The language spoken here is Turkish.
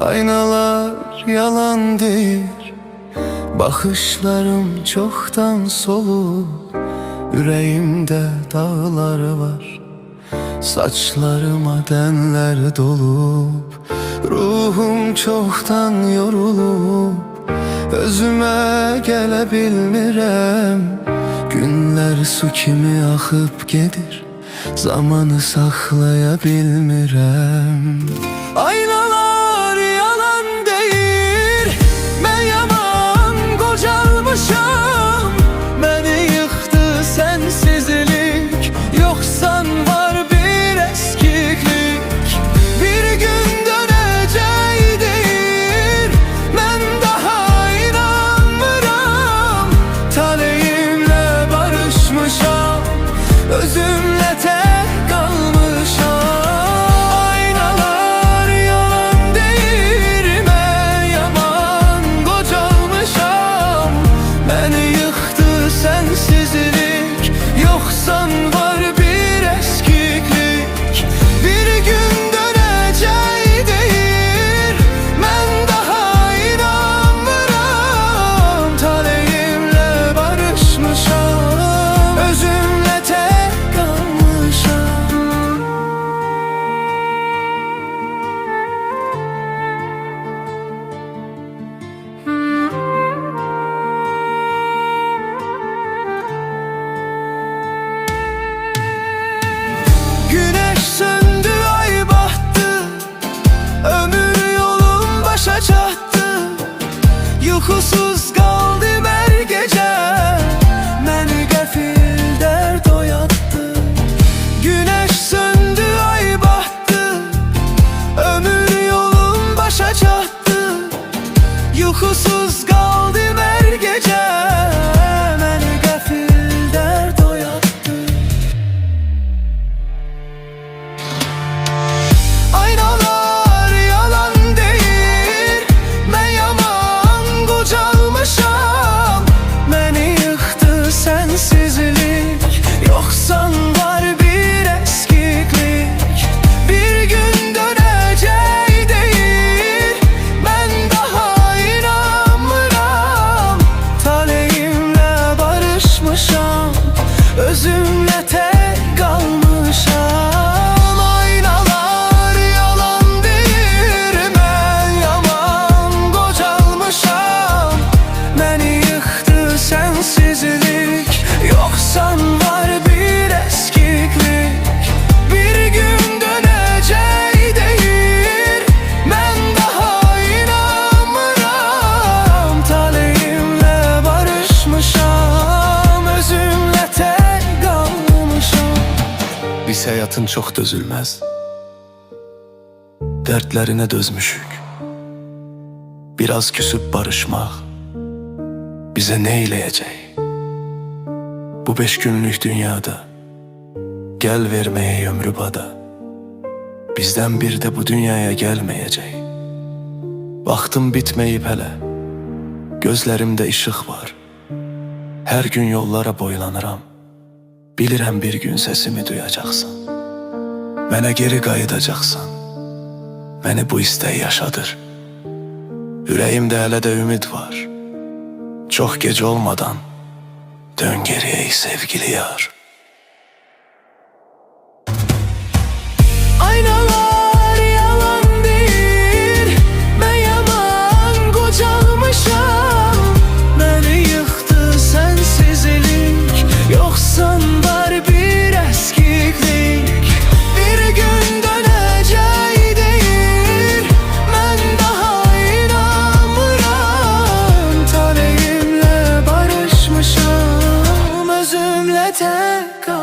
Aynalar yalan değil Bakışlarım çoktan soluk Yüreğimde dağlar var Saçlarıma denler dolup Ruhum çoktan yorulup Özüme gelebilmirəm Günler su kimi akıp gedir Zamanı saklayabilmirəm Aynalar tümleten Yuhusuz kaldım her gece Biz hayatın çok dözülmez Dertlerine dözmüşük. Biraz küsüp barışmak Bize ne eyleyecek? Bu beş günlük dünyada Gel vermeye ömrü bada. Bizden bir de bu dünyaya gelmeyecek. Vaktim bitmeyip hele Gözlerimde ışık var. Her gün yollara boylanıram Bilirəm bir gün sesimi duyacaksan Mənə geri qayıdacaqsan. Məni bu istək yaşadır. Ürəyimdə hələ də ümid var. Çox gec olmadan Dön geriyə sevgili yar เธอก็